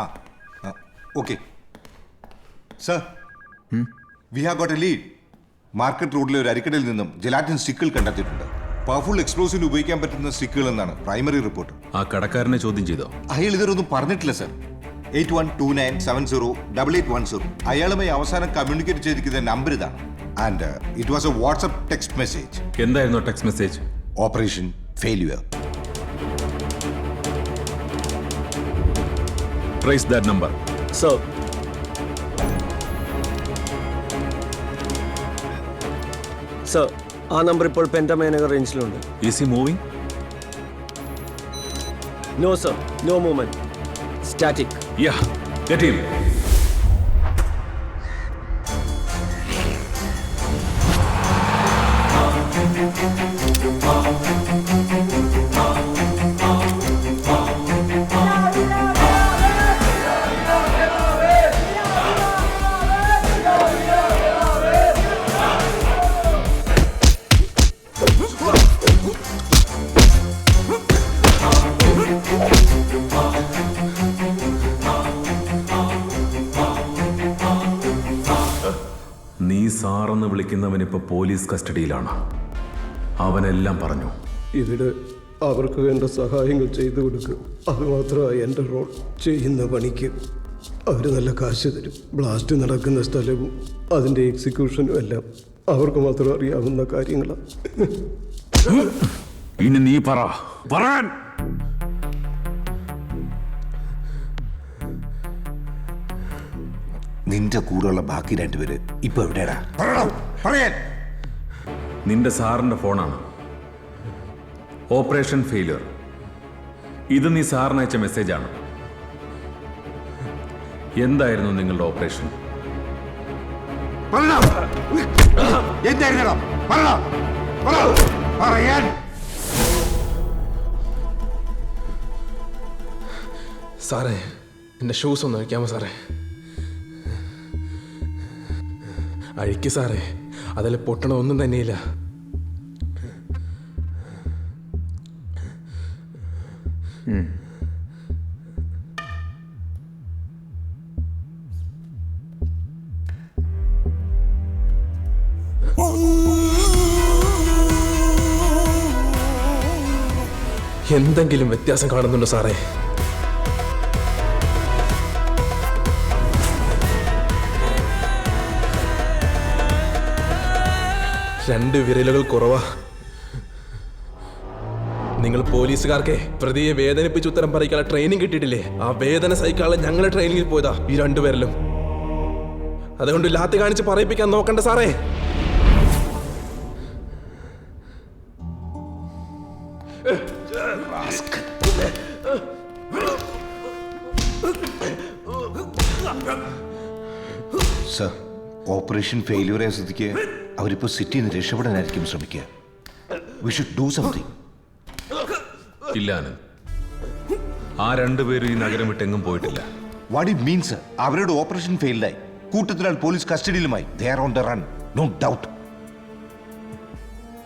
ആ okay. Sir we have got a lead. Market റോഡിലെ ഒരു അരിക്കടയിൽ നിന്നും ജലാറ്റിൻ സ്റ്റിക്കുകൾ കണ്ടെത്തിയിട്ടുണ്ട്. പവർഫുൾ എക്സ്പ്ലോസീവ് ഉപയോഗിക്കാൻ പറ്റുന്ന സ്റ്റിക്കുകൾ എന്നാണ് പ്രൈമറി റിപ്പോർട്ട്. ആ കടക്കാരനെ ചോദ്യം ചെയ്തോ? അയാൾ ഇതൊന്നും പറഞ്ഞിട്ടില്ല sir. Eight one two nine seven zero double eight one zero. അയാളുമായി അവസാനം കമ്മ്യൂണിക്കേറ്റ് ചെയ്തിരിക്കുന്ന നമ്പർ ഇതാണ് and it was a WhatsApp text message. എന്തായിരുന്നു text message? Operation failure trace that number sir sir ആ നമ്പർ ഇപ്പോൾ പെന്റമേനഗർ റേഞ്ചിലുണ്ട് is he moving no sir no movement static ya get him വിളിക്കുന്നവൻ ഇപ്പൊ police കസ്റ്റഡിയിലാണ്. അവനെല്ലാം പറഞ്ഞു. ഇവിടെ അവർക്ക് വേണ്ട സഹായങ്ങൾ ചെയ്തു കൊടുക്കും. അതുമാത്രമാണ് എന്റെ റോൾ. ചെയ്യുന്ന പണിക്ക് അവർ നല്ല കാശ് തരും. ബ്ലാസ്റ്റ് നടക്കുന്ന സ്ഥലവും അതിന്റെ എക്സിക്യൂഷനും എല്ലാം അവർക്ക് മാത്രം അറിയാവുന്ന കാര്യങ്ങളാണ് ഇനി നീ പറ. പറയാൻ നിന്റെ കൂടെയുള്ള ബാക്കി രണ്ടുപേര് ഇപ്പൊ എവിടെയാടാ? പറയാൻ നിന്റെ സാറിന്റെ ഫോണാണ്. Operation failure. ഇത് നീ സാറിന് അയച്ച മെസ്സേജാണ്. എന്തായിരുന്നു നിങ്ങളുടെ ഓപ്പറേഷൻ? സാറേ എന്റെ ഷൂസ് ഒന്ന് വയ്ക്കാമോ സാറേ? അഴിക്ക് സാറേ. അതിൽ പൊട്ടണ ഒന്നും തന്നെയില്ല. എന്തെങ്കിലും വ്യത്യാസം കാണുന്നുണ്ടോ സാറേ? രണ്ട് വിരലുകൾ കുറവാ. നിങ്ങൾ പോലീസുകാർക്ക് പ്രതിയെ വേദനിപ്പിച്ച് ഉത്തരം പറയിക്കാനുള്ള ട്രെയിനിങ് കിട്ടിയിട്ടില്ലേ? ആ വേദന സഹിക്കാനുള്ള ഞങ്ങളെ ട്രെയിനിങ്ങിൽ പോയതാ ഈ രണ്ടുപേരിലും അതുകൊണ്ട് ലാത്തി കാണിച്ച് പറയിപ്പിക്കാൻ നോക്കണ്ട സാറേ. സർ ഓപ്പറേഷൻ ഫെയിലിയർ ആയ സ്ഥിതിക്ക് അവരിപ്പോ സിറ്റിയിൽ നിന്ന് രക്ഷപ്പെടാനായിരിക്കും ശ്രമിക്കുക. വി ഷുഡ് ഡു സംതിങ് ഇല്ല ആനന്ദ് ആ രണ്ടുപേരും ഈ നഗരം വിട്ടെങ്ങും പോയിട്ടില്ല. വാട്ട് ഇറ്റ് മീൻസ് അവരുടെ ഓപ്പറേഷൻ ഫെയിൽഡായി കൂട്ടത്തിലാൽ police കസ്റ്റഡിയിലുമായി. They are on the run no doubt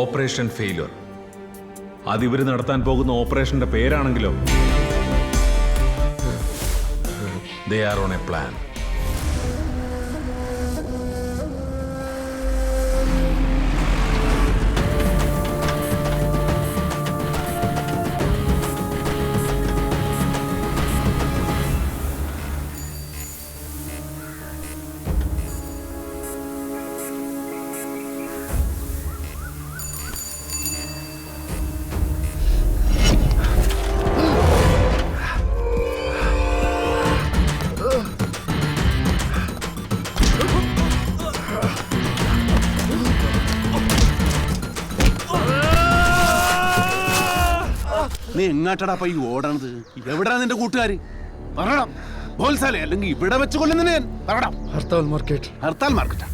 operation failure അത് ഇവർ നടത്താൻ പോകുന്ന ഓപ്പറേഷന്റെ പേരാണെങ്കിലോ? They are on a plan എങ്ങാട്ടടാ പൈ ഓടണത്? എവിടാ നിന്റെ കൂട്ടുകാര്? പറയണം ബോൽസാലെ അല്ലെങ്കിൽ ഇവിടെ വെച്ച് കൊല്ലുന്നതിന് ഞാൻ പറയണം ഹർത്താൽ മാർക്കറ്റ്. ഹർത്താൽ മാർക്കറ്റാ.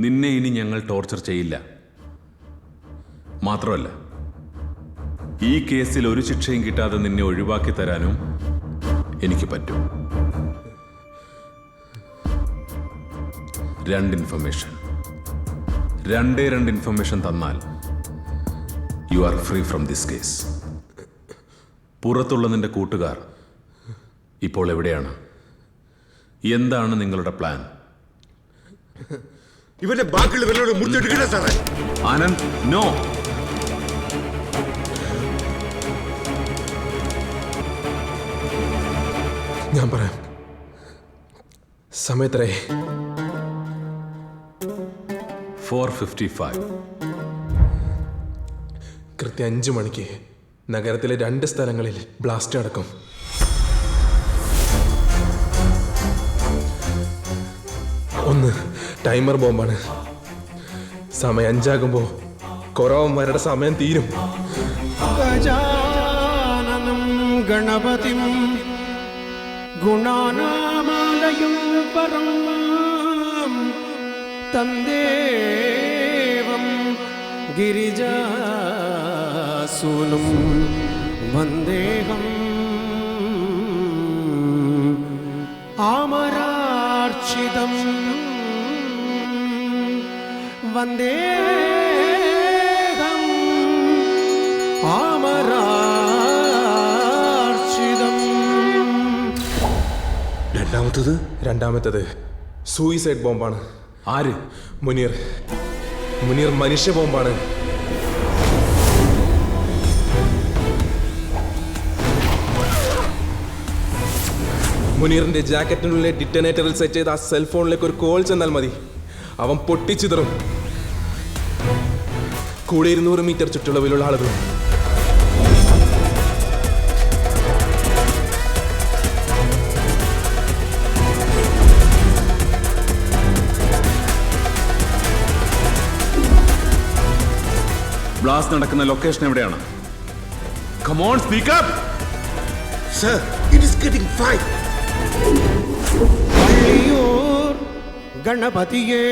നിന്നെ ഇനി ഞങ്ങൾ ടോർച്ചർ ചെയ്യില്ല. മാത്രമല്ല ഈ കേസിൽ ഒരു ശിക്ഷയും കിട്ടാതെ നിന്നെ ഒഴിവാക്കി തരാനും എനിക്ക് പറ്റും. രണ്ട് ഇൻഫർമേഷൻ രണ്ടേ രണ്ട് ഇൻഫർമേഷൻ തന്നാൽ you are free from this case പുറത്തുള്ള നിന്റെ കൂട്ടുകാർ ഇപ്പോൾ എവിടെയാണ്? എന്താണ് നിങ്ങളുടെ പ്ലാൻ ഇവന്റെ ബാക്കിയുള്ളവരോട് മുറിച്ചെടുക്കണേ സാറേ. ആനന്ദ് നോ ഞാൻ പറയാം. സമയത്രേ ഫോർ ഫിഫ്റ്റി ഫൈവ്. കൃത്യം അഞ്ച് മണിക്ക് നഗരത്തിലെ രണ്ട് സ്ഥലങ്ങളിൽ ബ്ലാസ്റ്റ് അടക്കും. ഒന്ന് ടൈമർ ബോംബാണ്. സമയം അഞ്ചാകുമ്പോൾ കുറവന്മാരുടെ സമയം തീരും. ഗജാനനം ഗണപതിം തന്ദേവം ഗിരിജാസൂനം വന്ദേഹം. ആമരാർച്ചിതം വന്ദേഹം. ആമരാർച്ചിതം രണ്ടാമത്തത്? രണ്ടാമത്തത്. സൂയിസൈഡ് ബോംബാണ് ആര്? മുനീർ. മുനീർ മനുഷ്യ ബോംബാണ്. മുനീറിന്റെ ജാക്കറ്റിനുള്ളിലെ ഡിറ്റനേറ്ററിൽ സെറ്റ് ചെയ്ത ആ സെൽഫോണിലേക്ക് ഒരു കോൾ ചെന്നാൽ മതി. അവൻ പൊട്ടിച്ചിതറും. കൂടെ ഇരുന്നൂറ് മീറ്റർ ചുറ്റളവിലുള്ള ആളുകളും. ബ്ലാസ്റ്റ് നടക്കുന്ന ലൊക്കേഷൻ എവിടെയാണ്? Come on speak up sir it is getting fine ഗണപതിയേ.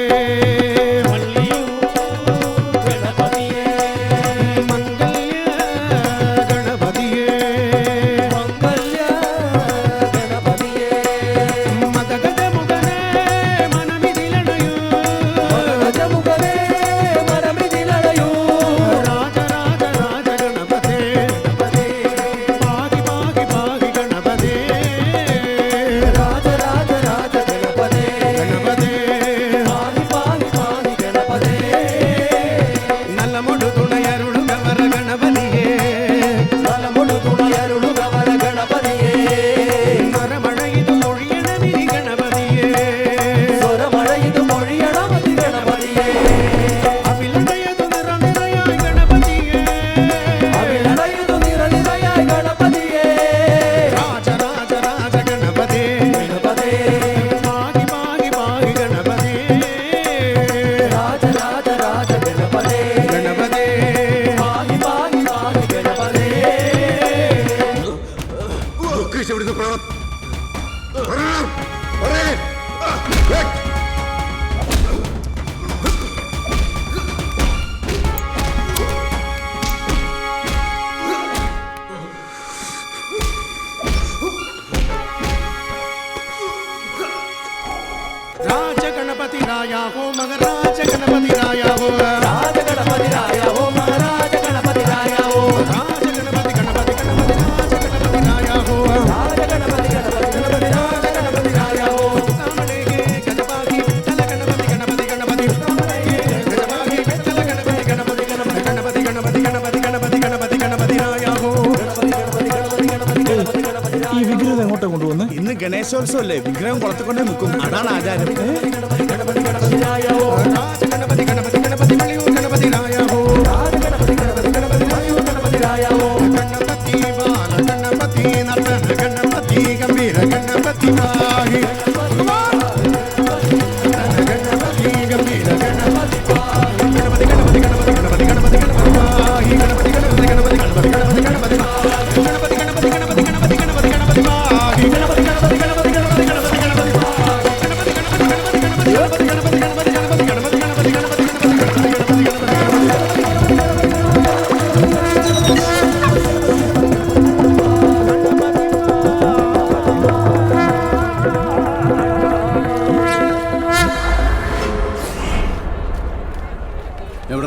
കുളത്തിലല്ലേ വിഗ്രഹം കുളത്തിൽ കൊണ്ടേ നിൽക്കും അതാണ് ആചാരം.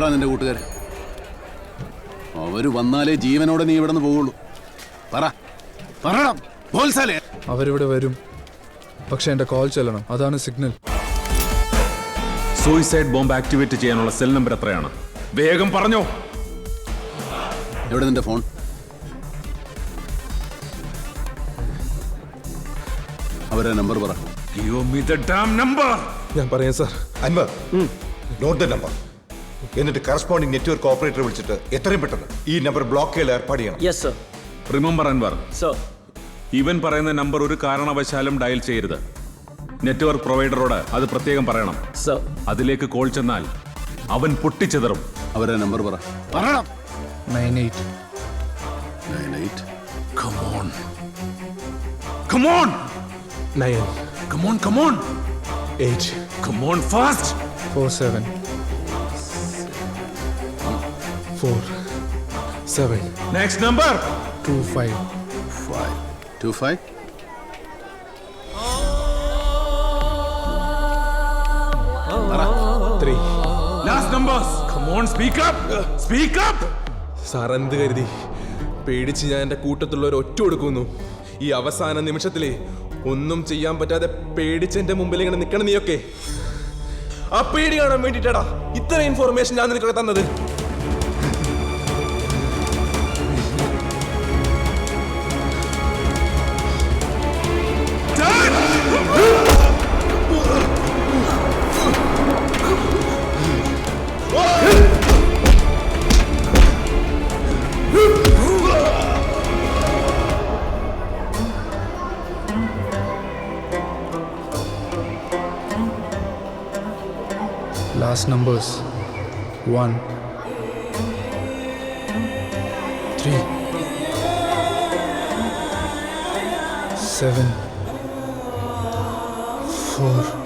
എവിടാ നിന്റെ കൂട്ടുകാർ അവർ വന്നാലേ ജീവനോടെ നീ ഇവിടെ നിന്ന് പോവുള്ളൂ. പറ. പറയണം. അവരിവിടെ വരും. പക്ഷെ എന്റെ കോൾ ചെല്ലണം. അതാണ് സിഗ്നൽ. സൂയിസൈഡ് ബോംബ് ആക്ടിവേറ്റ് ചെയ്യാനുള്ള സെൽ നമ്പർ എത്രയാണ്? വേഗം പറഞ്ഞോ. എവിടെ നിന്റെ ഫോൺ? അവരെ നമ്പർ പറ. Give me the damn number. ഞാൻ പറയാം sir. Anwar. Note the number എന്നിട്ട് കറസ്പോണ്ടിംഗ് നെറ്റ്വർക്ക് ഓപ്പറേറ്റർ വിളിച്ചിട്ട് എത്രയും പെട്ടെന്ന് ഈ നമ്പർ ബ്ലോക്ക് ചെയ്യൽ ഏർപ്പാട് ചെയ്യണം. Yes sir remember Anwar sir ഇവൻ പറയുന്ന നമ്പർ ഒരു കാരണവശാലും ഡയൽ ചെയ്യരുത്. നെറ്റ്വർക്ക് പ്രൊവൈഡറോട് അത് പ്രത്യേകം പറയണം. സർ അതിലേക്ക് കോൾ ചെന്നാൽ അവൻ പൊട്ടിച്ചെതറും. അവരെ നമ്പർ പറ. പറയണം. Nine eight nine eight Come on. Come on. Nine Come on, come on. Eight Come on fast. Four seven four seven next number two five five two five three numbers. Come speak up speak up. Sir എന്ത് കരുതി? പേടിച്ച് ഞാൻ എന്റെ കൂട്ടത്തുള്ളവർ ഒറ്റ കൊടുക്കുന്നു. ഈ അവസാന നിമിഷത്തിലെ ഒന്നും ചെയ്യാൻ പറ്റാതെ പേടിച്ച് എന്റെ മുമ്പിൽ ഇങ്ങനെ നിൽക്കണം നീയൊക്കെ. ആ പേടി കാണാൻ വേണ്ടിട്ടാടാ ഇത്ര ഇൻഫോർമേഷൻ ഞാൻ നിനക്കൊക്കെ തന്നത്. Last numbers one three seven four